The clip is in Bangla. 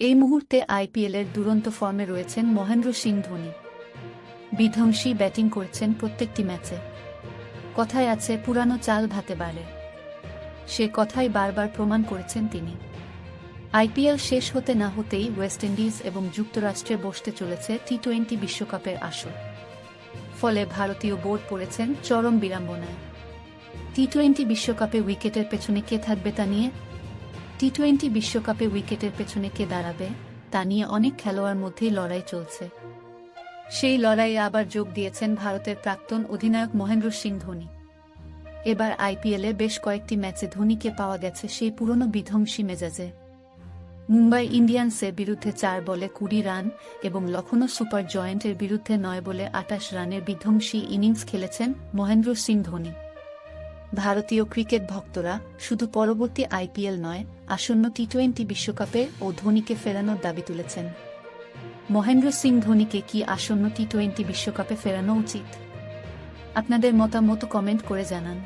এই মুহূর্তে আইপিএলের দুরন্ত ফর্মে রয়েছেন মহেন্দ্র সিং ধোনি। বিধ্বংসী ব্যাটিং করছেন প্রত্যেকটি ম্যাচে। কথায় আছে, পুরানো চাল ভাতে বাড়ে সে কথাই বারবার প্রমাণ করেছেন তিনি। আইপিএল শেষ হতে না হতেই ওয়েস্ট ইন্ডিজ এবং যুক্তরাষ্ট্রে বসতে চলেছে টি টোয়েন্টি বিশ্বকাপের আসর। ফলে ভারতীয় বোর্ড পড়েছেন চরম বিড়ম্বনায়। টি টোয়েন্টি বিশ্বকাপে উইকেটের পেছনে কে থাকবে তা নিয়ে টি টোয়েন্টি বিশ্বকাপে উইকেটের পেছনে কে দাঁড়াবে, তা নিয়ে অনেক খেলোয়াড় মধ্যেই লড়াই চলছে। সেই লড়াইয়ে আবার যোগ দিয়েছেন ভারতের প্রাক্তন অধিনায়ক মহেন্দ্র সিং ধোনি। এবার আইপিএলে বেশ কয়েকটি ম্যাচে ধোনিকে পাওয়া গেছে সেই পুরনো বিধ্বংসী মেজাজে। মুম্বাই ইন্ডিয়ান্সের বিরুদ্ধে চার বলে কুড়ি রান এবং লখনৌ সুপার জয়েন্টের বিরুদ্ধে নয় বলে আটাশ রানের বিধ্বংসী ইনিংস খেলেছেন মহেন্দ্র সিং ধোনি। ভারতীয় ক্রিকেট ভক্তরা শুধু পরবর্তী আইপিএল নয়, আসন্ন টি টোয়েন্টি বিশ্বকাপে ও ধোনিকে ফেরানোর দাবি তুলেছেন। মহেন্দ্র সিং ধোনিকে কি আসন্ন টি টোয়েন্টি বিশ্বকাপে ফেরানো উচিত? আপনাদের মতামত কমেন্ট করে জানান।